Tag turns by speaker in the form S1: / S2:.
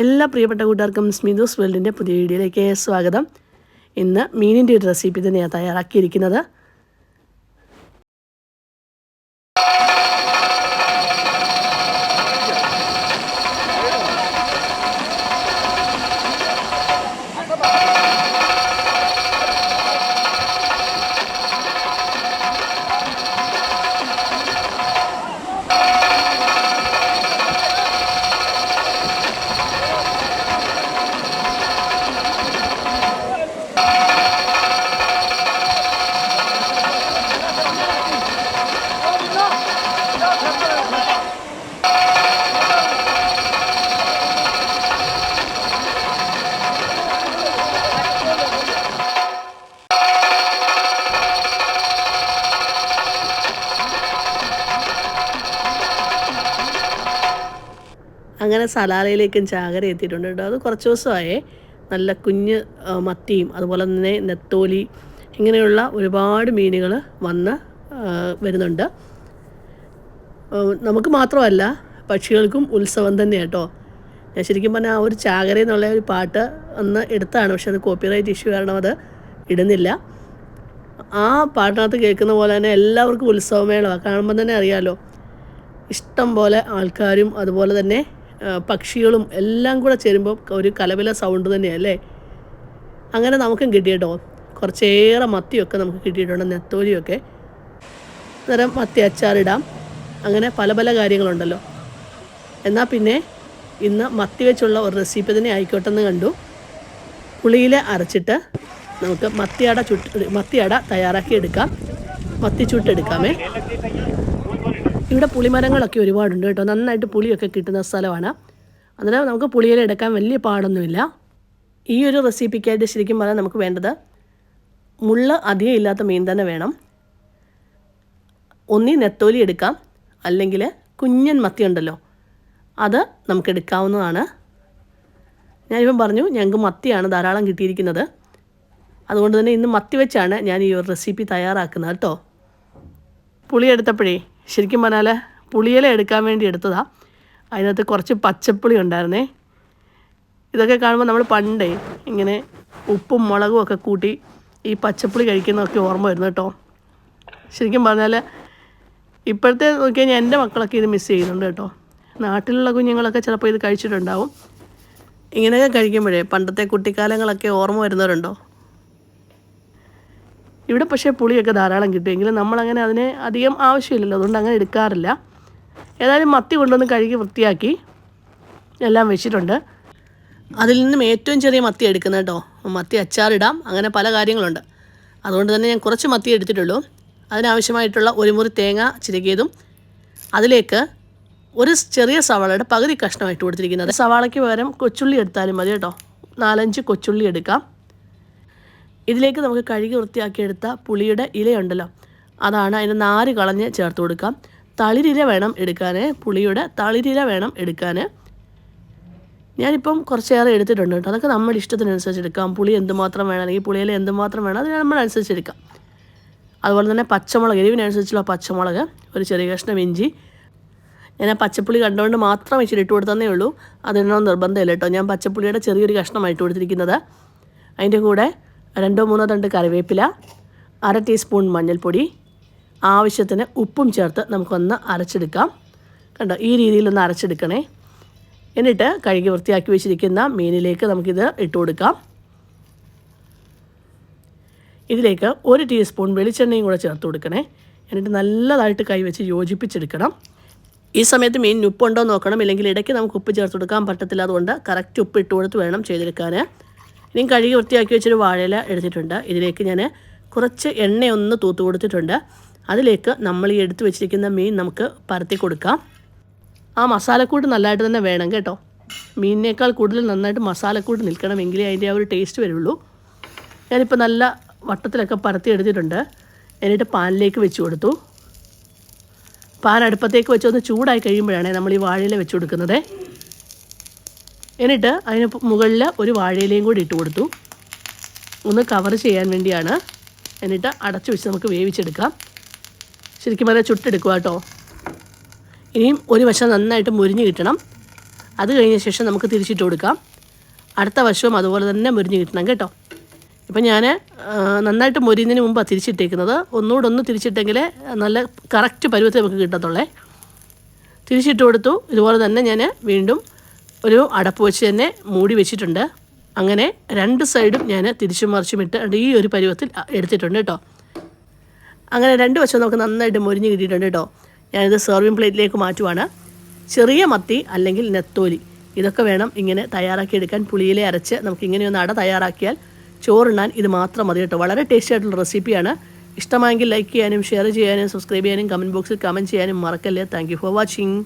S1: എല്ലാ പ്രിയപ്പെട്ട കൂട്ടുകാർക്കും സ്മിതൂസ് വേൾഡിന്റെ പുതിയ വീഡിയോയിലേക്ക് സ്വാഗതം. ഇന്ന് മീനിന്റെ ഒരു റെസിപ്പി തന്നെയാണ് തയ്യാറാക്കിയിരിക്കുന്നത്. അങ്ങനെ സലാലയിലേക്കും ചാകര എത്തിയിട്ടുണ്ട് കേട്ടോ. അത് കുറച്ച് ദിവസമായേ. നല്ല കുഞ്ഞ് മത്തിയും അതുപോലെ തന്നെ നെത്തോലി ഇങ്ങനെയുള്ള ഒരുപാട് മീനുകൾ വന്ന് വരുന്നുണ്ട്. നമുക്ക് മാത്രമല്ല പക്ഷികൾക്കും ഉത്സവം തന്നെ കേട്ടോ. ഞാൻ ശരിക്കും പറഞ്ഞാൽ ആ ഒരു ചാകര എന്നുള്ള ഒരു പാട്ട് ഒന്ന് എടുത്താണ് പക്ഷെ അത് കോപ്പിറൈറ്റ് ഇഷ്യൂ കാരണം അത് ഇടുന്നില്ല. ആ പാട്ടിനകത്ത് കേൾക്കുന്ന പോലെ തന്നെ എല്ലാവർക്കും ഉത്സവമേളമാണ് കാണുമ്പോൾ തന്നെ അറിയാമല്ലോ ഇഷ്ടം പോലെ ആൾക്കാരും അതുപോലെ തന്നെ പക്ഷികളും എല്ലാം കൂടെ ചേരുമ്പോൾ ഒരു കലവില സൗണ്ട് തന്നെയല്ലേ അങ്ങനെ നമുക്കും കിട്ടിയിട്ടോ? കുറച്ചേറെ മത്തിയൊക്കെ നമുക്ക് കിട്ടിയിട്ടുണ്ട് നെത്തോലിയൊക്കെ. അന്നേരം മത്തി അച്ചാറിടാം അങ്ങനെ പല പല കാര്യങ്ങളുണ്ടല്ലോ. എന്നാൽ പിന്നെ ഇന്ന് മത്തി വെച്ചുള്ള ഒരു റെസിപ്പി തന്നെ ആയിക്കോട്ടെ എന്ന് കണ്ടു. പുളിയിൽ അരച്ചിട്ട് നമുക്ക് മത്തിയട ചുട്ട് മത്തിയട തയ്യാറാക്കി എടുക്കാം. മത്തി ചുട്ടെടുക്കാമേ. ഇവിടെ പുളിമരങ്ങളൊക്കെ ഒരുപാടുണ്ട് കേട്ടോ. നന്നായിട്ട് പുളിയൊക്കെ കിട്ടുന്ന സ്ഥലമാണ്. അന്നേരം നമുക്ക് പുളിയില എടുക്കാൻ വലിയ പാടൊന്നുമില്ല. ഈ ഒരു റെസിപ്പിക്കായിട്ട് ശരിക്കും പറഞ്ഞാൽ നമുക്ക് വേണ്ടത് മുള്ള അധികം ഇല്ലാത്ത മീൻ തന്നെ വേണം. ഒന്നീ നെത്തോലി എടുക്കാം. അല്ലെങ്കിൽ കുഞ്ഞൻ മത്തി ഉണ്ടല്ലോ അത് നമുക്ക് എടുക്കാവുന്നതാണ്. ഞാനിപ്പം പറഞ്ഞു ഞങ്ങൾക്ക് മത്തിയാണ് ധാരാളം കിട്ടിയിരിക്കുന്നത്. അതുകൊണ്ട് തന്നെ ഇന്ന് മത്തി വെച്ചാണ് ഞാൻ ഈ ഒരു റെസിപ്പി തയ്യാറാക്കുന്നത് കേട്ടോ. പുളി എടുത്തപ്പോഴേ ശരിക്കും പറഞ്ഞാൽ പുളിയില എടുക്കാൻ വേണ്ടി എടുത്തതാണ് അതിനകത്ത് കുറച്ച് പച്ചപ്പുളി ഉണ്ടായിരുന്നേ. ഇതൊക്കെ കാണുമ്പോൾ നമ്മൾ പണ്ടേ ഇങ്ങനെ ഉപ്പും മുളകും ഒക്കെ കൂട്ടി ഈ പച്ചപ്പുളി കഴിക്കുന്നതൊക്കെ ഓർമ്മ വരുന്നു കേട്ടോ. ശരിക്കും പറഞ്ഞാൽ ഇപ്പോഴത്തെ നോക്കി കഴിഞ്ഞാൽ എന്റെ മക്കളൊക്കെ ഇത് മിസ് ചെയ്യുന്നുണ്ട് കേട്ടോ. നാട്ടിലുള്ള കുഞ്ഞുങ്ങളൊക്കെ ചിലപ്പോൾ ഇത് കഴിച്ചിട്ടുണ്ടാവും. ഇങ്ങനെയൊക്കെ കഴിക്കുമ്പോഴേ പണ്ടത്തെ കുട്ടിക്കാലങ്ങളൊക്കെ ഓർമ്മ വരുന്നവരുണ്ടോ? ഇവിടെ പക്ഷേ പുളിയൊക്കെ ധാരാളം കിട്ടുമെങ്കിലും നമ്മളങ്ങനെ അതിന് അധികം ആവശ്യമില്ലല്ലോ അതുകൊണ്ട് അങ്ങനെ എടുക്കാറില്ല. ഏതായാലും മത്തി കൊണ്ടുവന്ന് കഴുകി വൃത്തിയാക്കി എല്ലാം വെച്ചിട്ടുണ്ട്. അതിൽ നിന്നും ഏറ്റവും ചെറിയ മത്തി എടുക്കുന്നത് കേട്ടോ. മത്തി അച്ചാറിടാം അങ്ങനെ പല കാര്യങ്ങളുണ്ട്. അതുകൊണ്ട് തന്നെ ഞാൻ കുറച്ച് മത്തി എടുത്തിട്ടുള്ളൂ. അതിനാവശ്യമായിട്ടുള്ള ഒരു മുറി തേങ്ങ ചിരകിയതും അതിലേക്ക് ഒരു ചെറിയ സവാളയുടെ പകുതി കഷ്ണമായിട്ട് കൊടുത്തിരിക്കുന്നത്. സവാളയ്ക്ക് പകരം കൊച്ചുള്ളി എടുത്താലും മതി കേട്ടോ. നാലഞ്ച് കൊച്ചുള്ളി എടുക്കാം. ഇതിലേക്ക് നമുക്ക് കഴുകി വൃത്തിയാക്കിയെടുത്ത പുളിയുടെ ഇലയുണ്ടല്ലോ. അതാണ് അതിന് നാര് കളഞ്ഞ് ചേർത്ത് കൊടുക്കാം. തളിരില വേണം എടുക്കാൻ പുളിയുടെ തളിരില വേണം എടുക്കാൻ ഞാനിപ്പം കുറച്ചേറെ എടുത്തിട്ടുണ്ട് കേട്ടോ. അതൊക്കെ നമ്മുടെ ഇഷ്ടത്തിനനുസരിച്ച് എടുക്കാം. പുളി എന്തുമാത്രം വേണം അല്ലെങ്കിൽ പുളിയിൽ എന്തുമാത്രം വേണം അതിന് നമ്മളനുസരിച്ച് എടുക്കാം. അതുപോലെ തന്നെ പച്ചമുളക് എരിവിനനുസരിച്ചുള്ള പച്ചമുളക് ഒരു ചെറിയ കഷ്ണം ഇഞ്ചി. ഞാൻ ആ പച്ചപ്പുളി കണ്ടുകൊണ്ട് മാത്രം ഇച്ചിരി ഇട്ട് കൊടുത്തതേ ഉള്ളൂ. അതിനൊന്നും നിർബന്ധമില്ല കേട്ടോ. ഞാൻ പച്ചപ്പുളിയുടെ ചെറിയൊരു കഷ്ണമായിട്ട് കൊടുത്തിരിക്കുന്നത്. അതിന്റെ കൂടെ രണ്ടോ മൂന്നോ തണ്ട് കറിവേപ്പില അര ടീസ്പൂൺ മഞ്ഞൾപ്പൊടി ആവശ്യത്തിന് ഉപ്പും ചേർത്ത് നമുക്കൊന്ന് അരച്ചെടുക്കാം. കണ്ടോ ഈ രീതിയിലൊന്ന് അരച്ചെടുക്കണേ. എന്നിട്ട് കഴുകി വൃത്തിയാക്കി വെച്ചിരിക്കുന്ന മീനിലേക്ക് നമുക്കിത് ഇട്ട് കൊടുക്കാം. ഇതിലേക്ക് ഒരു ടീസ്പൂൺ വെളിച്ചെണ്ണയും കൂടെ ചേർത്ത് കൊടുക്കണേ. എന്നിട്ട് നല്ലതായിട്ട് കൈവച്ച് യോജിപ്പിച്ചെടുക്കണം. ഈ സമയത്ത് മീൻ ഉപ്പുണ്ടോ നോക്കണം. ഇല്ലെങ്കിൽ ഇടയ്ക്ക് നമുക്ക് ഉപ്പ് ചേർത്ത് കൊടുക്കാൻ പറ്റത്തില്ല. അതുകൊണ്ട് കറക്റ്റ് ഉപ്പ് ഇട്ട് കൊടുത്ത് വേണം ചെയ്തെടുക്കാൻ. ഇനിയും കഴുകി വൃത്തിയാക്കി വെച്ചൊരു വാഴയില എടുത്തിട്ടുണ്ട്. ഇതിലേക്ക് ഞാൻ കുറച്ച് എണ്ണയൊന്ന് തൂത്ത് കൊടുത്തിട്ടുണ്ട്. അതിലേക്ക് നമ്മൾ ഈ എടുത്തു വെച്ചിരിക്കുന്ന മീൻ നമുക്ക് പരത്തി കൊടുക്കാം. ആ മസാലക്കൂട്ട് നല്ലതായിട്ട് തന്നെ വേണം കേട്ടോ. മീനിനേക്കാൾ കൂടുതൽ നന്നായിട്ട് മസാലക്കൂട്ട് നിൽക്കണം എങ്കിലേ അതിന്റെ ആ ഒരു ടേസ്റ്റ് വരുള്ളൂ. ഞാനിപ്പോൾ നല്ല വട്ടത്തിലൊക്കെ പരത്തി എടുത്തിട്ടുണ്ട്. എന്നിട്ട് പാനിലേക്ക് വെച്ച് കൊടുത്തു. പാൻ അടുപ്പത്തേക്ക് വെച്ച് ഒന്ന് ചൂടായി കഴിയുമ്പോഴാണ് നമ്മൾ ഈ വാഴയില വെച്ച് കൊടുക്കുന്നത്. എന്നിട്ട് അതിന് മുകളിൽ ഒരു വാഴയിലയും കൂടി ഇട്ട് കൊടുത്തു. ഒന്ന് കവർ ചെയ്യാൻ വേണ്ടിയാണ്. എന്നിട്ട് അടച്ചു വെച്ച് നമുക്ക് വേവിച്ചെടുക്കാം. ശരിക്കും പറഞ്ഞാൽ ചുട്ടെടുക്കുക കേട്ടോ ഇനിയും ഒരു വശം നന്നായിട്ട് മുരിഞ്ഞ് കിട്ടണം. അത് കഴിഞ്ഞ ശേഷം നമുക്ക് തിരിച്ചിട്ട് കൊടുക്കാം. അടുത്ത വശവും അതുപോലെ തന്നെ മുരിഞ്ഞ് കിട്ടണം കേട്ടോ. ഇപ്പം ഞാൻ നന്നായിട്ട് മൊരിയുന്നതിന് മുമ്പാണ് തിരിച്ചിട്ടേക്കുന്നത്. ഒന്നുകൂടെ ഒന്ന് തിരിച്ചിട്ടെങ്കിൽ നല്ല കറക്റ്റ് പരുവത്തിൽ നമുക്ക് കിട്ടത്തുള്ളേ. തിരിച്ചിട്ട് കൊടുത്തു. ഇതുപോലെ തന്നെ ഞാൻ വീണ്ടും ഒരു അടപ്പ് വെച്ച് തന്നെ മൂടി വെച്ചിട്ടുണ്ട്. അങ്ങനെ രണ്ട് സൈഡും ഞാൻ തിരിച്ചും മറിച്ചും ഇട്ട് ഈ ഒരു പരുവത്തിൽ എടുത്തിട്ടുണ്ട് കേട്ടോ. അങ്ങനെ രണ്ട് വശം നമുക്ക് നന്നായിട്ട് മുരിഞ്ഞ് കിട്ടിയിട്ടുണ്ട് കേട്ടോ. ഞാനിത് സെർവിങ് പ്ലേറ്റിലേക്ക് മാറ്റുവാണ്. ചെറിയ മത്തി അല്ലെങ്കിൽ നെത്തോലി. ഇതൊക്കെ വേണം ഇങ്ങനെ തയ്യാറാക്കിയെടുക്കാൻ പുളിയിലെ അരച്ച് നമുക്ക് ഇങ്ങനെ ഒന്ന് അട തയ്യാറാക്കിയാൽ ചോറുണ്ണാൻ ഇത് മാത്രം മതി കേട്ടോ. വളരെ ടേസ്റ്റി ആയിട്ടുള്ള റെസിപ്പിയാണ് ഇഷ്ടമായെങ്കിൽ ലൈക്ക് ചെയ്യാനും ഷെയർ ചെയ്യാനും സബ്സ്ക്രൈബ് ചെയ്യാനും കമന്റ് ബോക്സിൽ കമന്റ് ചെയ്യാനും മറക്കല്ലേ. Thank for watching